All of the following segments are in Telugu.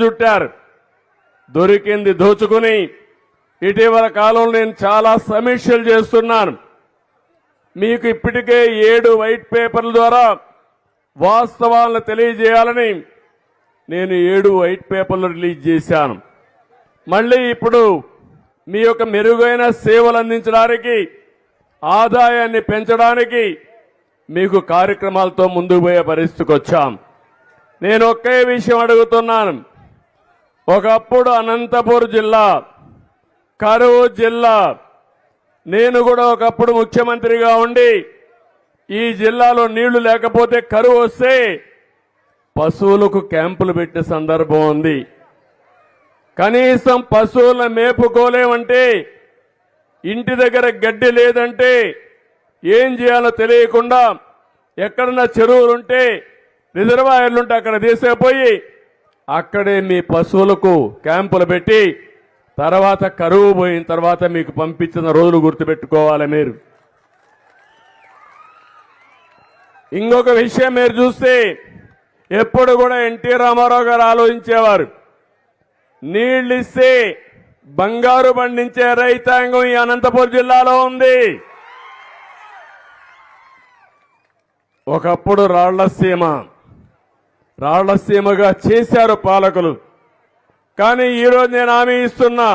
చుట్టారు. దొరికింది దోచుకుని ఇటీవల కాలంలో నేను చాలా సమీక్షలు చేస్తున్నాను. మీకు ఇప్పటికే ఏడు వైట్ పేపర్ల ద్వారా వాస్తవాలను తెలియజేయాలని నేను ఏడు వైట్ పేపర్లు రిలీజ్ చేశాను. మళ్ళీ ఇప్పుడు మీ యొక్క మెరుగైన సేవలు అందించడానికి ఆదాయాన్ని పెంచడానికి మీకు కార్యక్రమాలతో ముందుకు పోయే పరిస్థితికి వచ్చాం. నేను ఒకే విషయం అడుగుతున్నాను. ఒకప్పుడు అనంతపూర్ జిల్లా కరువు జిల్లా. నేను కూడా ఒకప్పుడు ముఖ్యమంత్రిగా ఉండి ఈ జిల్లాలో నీళ్ళు లేకపోతే కరువు వస్తే పశువులకు క్యాంపులు పెట్టే సందర్భం ఉంది. కనీసం పశువులను మేపుకోలేమంటే ఇంటి దగ్గర గడ్డి లేదంటే ఏం చేయాలో తెలియకుండా ఎక్కడన్నా చెరువులుంటే రిజర్వాయర్లుంటే అక్కడ తీసేపోయి అక్కడే మీ పశువులకు క్యాంపులు పెట్టి తర్వాత కరువు పోయిన తర్వాత మీకు పంపించిన రోజులు గుర్తుపెట్టుకోవాలి మీరు. ఇంకొక విషయం మీరు చూస్తే ఎప్పుడు కూడా ఎన్టీ రామారావు గారు ఆలోచించేవారు. నీళ్ళు ఇస్తే బంగారు పండించే రైతాంగం ఈ అనంతపురం జిల్లాలో ఉంది. ఒకప్పుడు రాళ్ళసీమ రాళ్ళసీమగా చేశారు పాలకులు. కానీ ఈరోజు నేను హామీ ఇస్తున్నా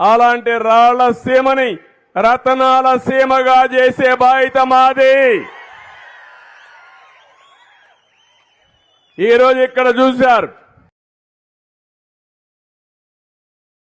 అలాంటి రాళ్ళసీమని రతనాల సీమగా చేసే బాధ్యత మాది. ఈరోజు ఇక్కడ చూశారు